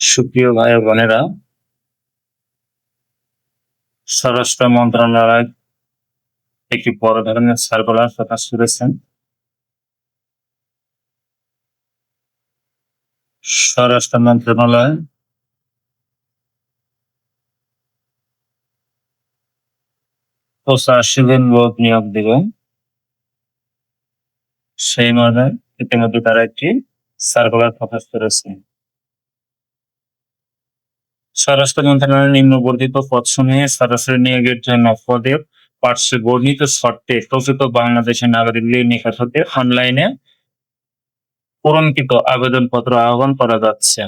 সুপ্রিয় ভাই বোনেরা, স্বরাষ্ট্র মন্ত্রণালয় একটি বড় ধরনের সার্কুলার প্রকাশ করেছেন স্বরাষ্ট্র মন্ত্রণালয় পঁচাশি লোক নিয়োগ দেবে। সেই মর্মে ইতিমধ্যে তারা একটি সার্কুলার প্রকাশ করেছে। স্বরাষ্ট্র মন্ত্রণালয়ের নিম্নবর্ধিত পদসমূহে সরাসরি নিয়োগের জন্য পদে পার্শ্বে বর্ণিত শর্তে প্রকৃত বাংলাদেশের নাগরিকদের নিকট হতে অনলাইনে পূরণকৃত আবেদনপত্র আহ্বান করা যাচ্ছে।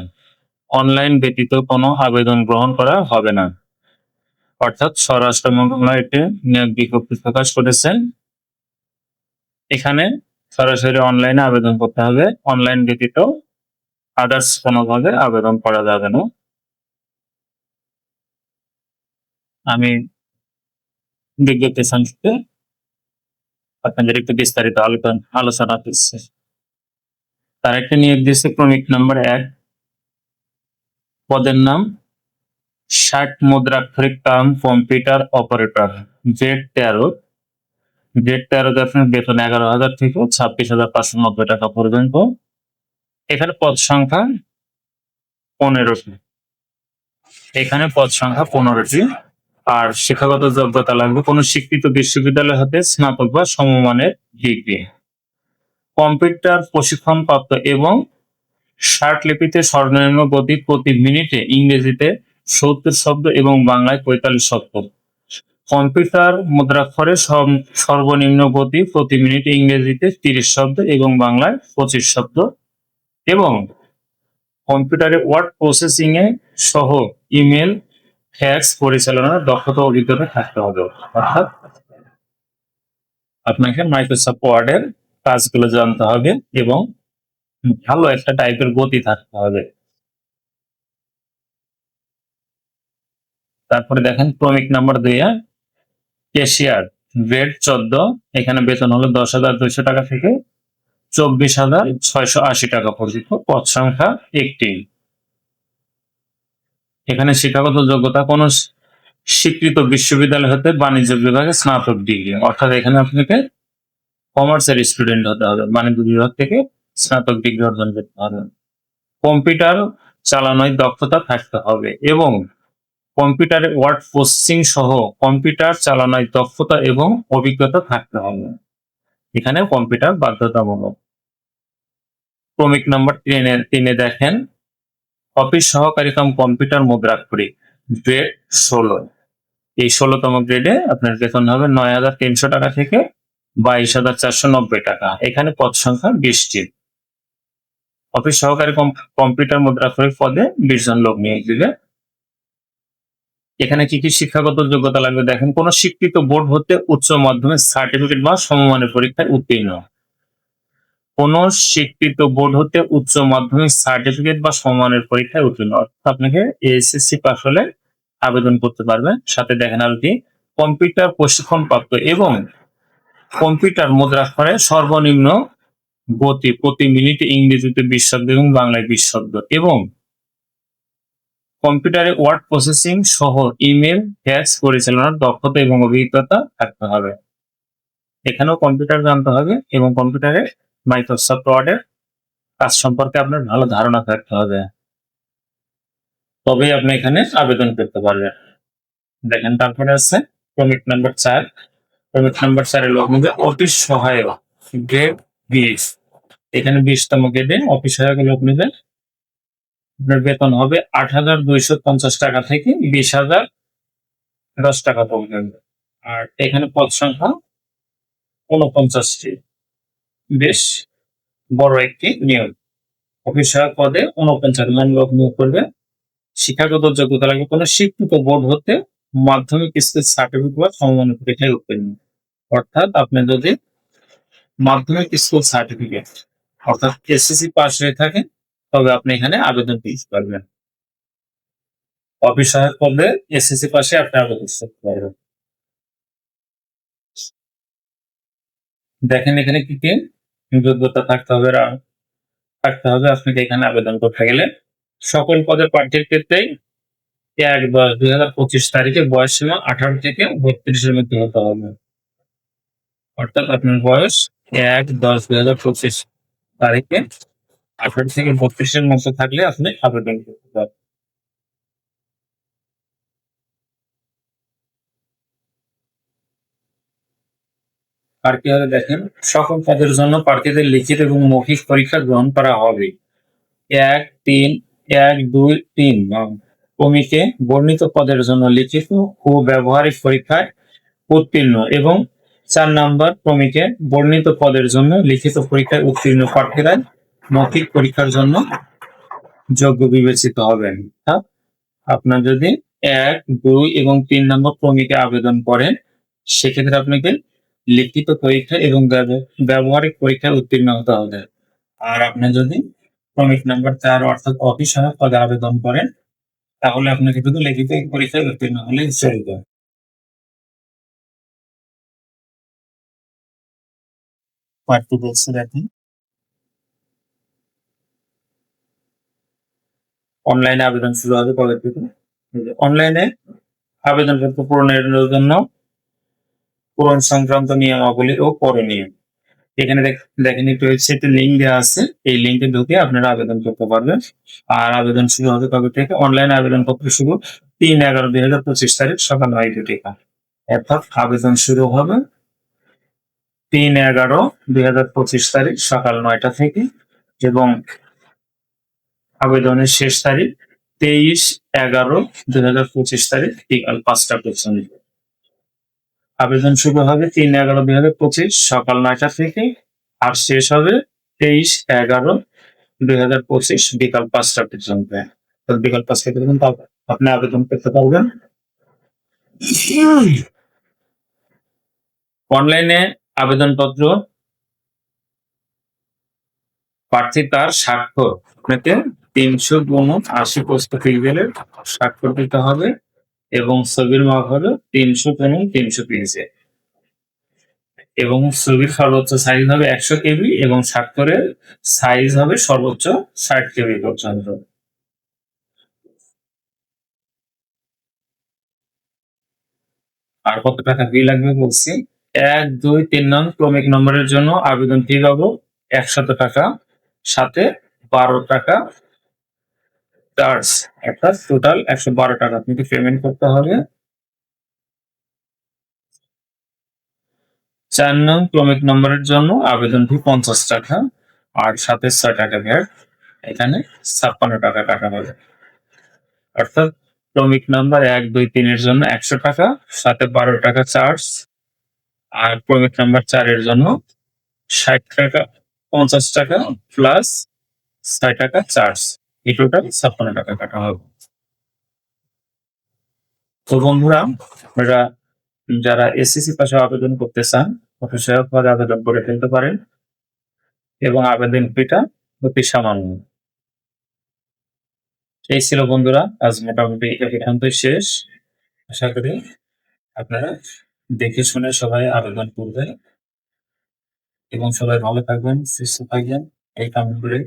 অনলাইন ব্যতীত কোনো আবেদন গ্রহণ করা হবে না। অর্থাৎ স্বরাষ্ট্র মন্ত্রণালয় একটি নিয়োগ বিজ্ঞপ্তি প্রকাশ করেছেন এখানে সরাসরি অনলাইনে আবেদন করতে হবে। অনলাইন ব্যতীত আদার্স কোনোভাবে আবেদন করা যাবে না। আমি বিজ্ঞপ্তি সংক্ষেপে আপনাদের একটু বিস্তারিত আলোচনা আলোচনা করছি। তার একটা নিয়োগ দিয়েছে ক্রমিক নম্বর এক। পদের নাম ষাট মুদ্রাক্ষরিক কাম কম্পিউটার অপারেটর, জেড তেরো। জেড তেরোতে আপনার বেতন এগারো হাজার থেকে ছাব্বিশ হাজার পাঁচশো নব্বই টাকা পর্যন্ত। এখানে পদ সংখ্যা পনেরোটি। এখানে পদ সংখ্যা পনেরোটি। আর শিক্ষাগত যোগ্যতা লাগবে কোনো স্বীকৃত বিশ্ববিদ্যালয় হতে স্নাতক বা সমমানের ডিগ্রি। কম্পিউটার প্রশিক্ষণ প্রাপ্ত এবং ষাট লিপিতে সর্বনিম্ন গতি প্রতি মিনিটে ইংরেজিতে সত্তর শব্দ এবং বাংলায় পঁয়তাল্লিশ শব্দ। কম্পিউটার মুদ্রাক্ষরে সর্বনিম্ন গতি প্রতি মিনিটে ইংরেজিতে তিরিশ শব্দ এবং বাংলায় পঁচিশ শব্দ এবং কম্পিউটারে ওয়ার্ড প্রসেসিং এ সহ ইমেল ফ্যাক্স পরিচালনার দক্ষতা অভিজ্ঞতা থাকতে হবে অর্থাৎ আপনাকে মাইক্রোসফট ওয়ার্ডের কাজগুলো জানতে হবে এবং ভালো একটা টাইপের গতি থাকতে হবে। তারপরে দেখেন ক্রমিক নাম্বার দুই ক্যাশিয়ার গ্রেড চোদ্দ, এখানে বেতন হলো দশ হাজার দুইশো টাকা থেকে চব্বিশ হাজার ছয়শো আশি টাকা পর্যন্ত। পদ সংখ্যা একটি। এখানে শিক্ষাগত যোগ্যতা কোন স্বীকৃত বিশ্ববিদ্যালয় হতে বাণিজ্য বিভাগে স্নাতক ডিগ্রি। অর্থাৎ এখানে আপনাকে কমার্সের স্টুডেন্ট হতে হবে, বাণিজ্য বিভাগ থেকে স্নাতক ডিগ্রি অর্জন করতে হবে। কম্পিউটার চালানোয় দক্ষতা থাকতে হবে এবং কম্পিউটারে ওয়ার্ড প্রসেসিং সহ কম্পিউটার চালানোয় দক্ষতা এবং অভিজ্ঞতা থাকতে হবে। এখানে কম্পিউটার বাধ্যতামূলক। ক্রমিক নাম্বার তিনে তিনে দেখেন। অফিস সহকারী কাম কম্পিউটার মুদ্রাক্ষরিক গ্রেড ষোলো। এই ষোলোতম গ্রেডে আপনার বেতন হবে নয় হাজার তিনশো টাকা থেকে বাইশ হাজার চারশো নব্বই টাকা। এখানে পদ সংখ্যা বিশটি। অফিস সহকারী কম- কম্পিউটার মুদ্রাক্ষরিক পদে বিশ জন লোক নিয়োগ দিবে। এখানে কি কি শিক্ষাগত যোগ্যতা লাগবে দেখেন, কোন স্বীকৃত বোর্ড হতে উচ্চ মাধ্যমিক সার্টিফিকেট বা সমমানের পরীক্ষায় উত্তীর্ণ। কোন স্বীকৃত বোর্ড হতে উচ্চ মাধ্যমিক সার্টিফিকেট বা সমমানের পরীক্ষায় উত্তীর্ণ অর্থাৎ আপনাকে এসএসসি পাস হলে আবেদন করতে পারবেন। সাথে দেখেন আর কি কম্পিউটার প্রশিক্ষণ প্রাপ্ত এবং কম্পিউটার মুদ্রাক্ষরে সর্বনিম্ন গতি প্রতি মিনিটে ইংরেজিতে বিশ শব্দ এবং বাংলায় বিশ শব্দ এবং কম্পিউটারে ওয়ার্ড প্রসেসিং সহ ইমেল ফ্যাক্স পরিচালনার দক্ষতা এবং অভিজ্ঞতা থাকতে হবে। এখানেও কম্পিউটার জানতে হবে এবং কম্পিউটারে মাইক্রোসফট ওয়ার্ডের কাজ সম্পর্কে আপনার ভালো ধারণা থাকতে হবে। তবেই আপনি এখানে আবেদন করতে পারবেন। দেখেন, তারপরে আছে ক্রমিক নাম্বার চার। ক্রমিক নাম্বার চারের লোক মধ্যে অফিস সহায়ক গ্রেড বিশ। এখানে বিশতম গ্রেডে অফিস সহায়ক লোক নেবে আপনার বেতন হবে আট হাজার দুইশো পঞ্চাশ টাকা থেকে বিশ হাজার দশ টাকা পর্যন্ত। আর এখানে পদ সংখ্যা উনপঞ্চাশটি বেশ বড় একটি নিয়োগ। অফিস সহায়ক পদে উনপঞ্চাশ জন লোক নিয়োগ করবে। শিক্ষাগত যোগ্যতা লাগবে কোনো শিক্ষিত বোর্ড হতে মাধ্যমিক স্কুল সার্টিফিকেট বা সমমানের পরীক্ষায় উত্তীর্ণ। অর্থাৎ আপনি যদি মাধ্যমিক স্কুল সার্টিফিকেট অর্থাৎ এসএসসি পাস হয়ে থাকে, তবে আপনি এখানে আবেদন দিতে পারবেন। অফিস সহায়ক পদে এসএসসি পাশে আপনি আবেদন করতে পারবেন। দেখেন এখানে কি কি? যোগ্যতা থাকতে হবে থাকতে হবে আপনাকে এখানে আবেদন করতে গেলে। সকল পদের প্রার্থীর ক্ষেত্রেই এক, দশ, দুই হাজার পঁচিশ তারিখে বয়স সীমা আঠারো থেকে বত্রিশের মধ্যে হতে হবে। অর্থাৎ আপনার বয়স এক, দশ, দুই হাজার পঁচিশ তারিখে আঠারো থেকে বত্রিশের মধ্যে থাকলে আপনি আবেদন করতে পারবেন। আর কি হবে দেখেন, সকল পদের জন্য প্রার্থীদের লিখিত এবং মৌখিক পরীক্ষা গ্রহণ করা হবে। এক, তিন, এক, দুই, তিন কমিকে বর্ণিত পদের জন্য লিখিত ও ব্যবহারিক পরীক্ষায় উত্তীর্ণ এবং চার নাম্বার ক্রমিকে বর্ণিত পদের জন্য লিখিত পরীক্ষায় উত্তীর্ণ প্রার্থীরা মৌখিক পরীক্ষার জন্য যোগ্য বিবেচিত হবেন। আপনার যদি এক, দুই এবং তিন নম্বর ক্রমিকে আবেদন করেন, সেক্ষেত্রে আপনাকে লিখিত পরীক্ষা এবং ব্যব- ব্যবহারিক পরীক্ষায় উত্তীর্ণ হতে হবে। আর আপনি যদি ক্রমিক নাম্বার চার অর্থাৎ অফিস পদে আবেদন করেন, তাহলে আপনাকে শুধু লিখিত পরীক্ষায় উত্তীর্ণ হলে চলবে দেখেন। অনলাইনে আবেদন শুরু হবে কবে থেকে অনলাইনে আবেদনপত্র পূরণের জন্য পূরণ সংক্রান্ত নিয়মাবলী ও করণীয় এখানে দেখ- দেখেন একটি ওয়েবসাইটে লিঙ্ক দেওয়া আছে। এই লিঙ্কে ঢুকে আপনারা আবেদন করতে পারবেন। আর আবেদন শুরু হবে কবে থেকে? অনলাইন আবেদন পত্র শুরু তিন এগারো দুই হাজার পঁচিশ তারিখ সকাল নয় দুটি অর্থাৎ আবেদন শুরু হবে তিন এগারো দুই হাজার পঁচিশ তারিখ সকাল নয়টা থেকে এবং আবেদনের শেষ তারিখ তেইশ এগারো দুই হাজার পঁচিশ তারিখ বিকাল পাঁচটা পর্যন্ত। আবেদন শুরু হবে তিন এগারো দুই হাজার পঁচিশ, সকাল নয়টা থেকে আর শেষ হবে তেইশ এগারো দুই হাজার পঁচিশ, বিকাল পাঁচটা পর্যন্ত। বিকাল পাঁচটা পর্যন্ত আপনি আবেদন করতে পারবেন। অনলাইনে আবেদনপত্র, প্রার্থী তার স্বাক্ষর। আপনাকে তিনশো গুণ আশি পোস্ট পিক্সেলের স্বাক্ষর দিতে হবে। এবং ছবির মাপ হবে তিনশো গুণ তিনশো পিক্সেল। এবং ছবির সর্বোচ্চ সাইজ হবে একশো কেবি এবং স্বাক্ষরের সাইজ হবে সর্বোচ্চ ষাট কেবি পর্যন্ত। আর কত টাকা ফি লাগবে বলছি? এক, দুই, তিন নং ক্রমিক নম্বরের জন্য আবেদন ফি পাবো একশত টাকা, সাথে বারো টাকা চার্জ অর্থাৎ টোটাল একশো বারো টাকা। আপনাকে পেমেন্ট করতে হবে। চার নং ক্রমিক নম্বরের জন্য আবেদন ফি পঞ্চাশ টাকা আর সাথে ছয় টাকা ভ্যাট এখানে ছাপ্পান্ন টাকা টাকা হবে। অর্থাৎ ক্রমিক নাম্বার এক, দুই, তিনের জন্য একশো টাকা, সাথে বারো টাকা চার্জ আর ক্রমিক নাম্বার চারের জন্য ষাট টাকা, পঞ্চাশ টাকা প্লাস ছয় টাকা চার্জ। এই টোটাল ছাপ্পান্ন টাকা কাটা হবে। তো বন্ধুরা, আপনারা যারা এসএসসি পাশে আবেদন করতে চান অফিসিয়াল পদে আবেদন করে ফেলতে পারেন এবং আবেদন ফিটা অতি সামান্য। এই ছিল বন্ধুরা, আজ মোটামুটি এখানটাই শেষ। আশা করি আপনারা দেখে শুনে সবাই আবেদন করবেন এবং সবাই ভালো থাকবেন, সুস্থ থাকবেন। এই করে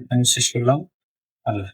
এখানে শেষ করলাম। of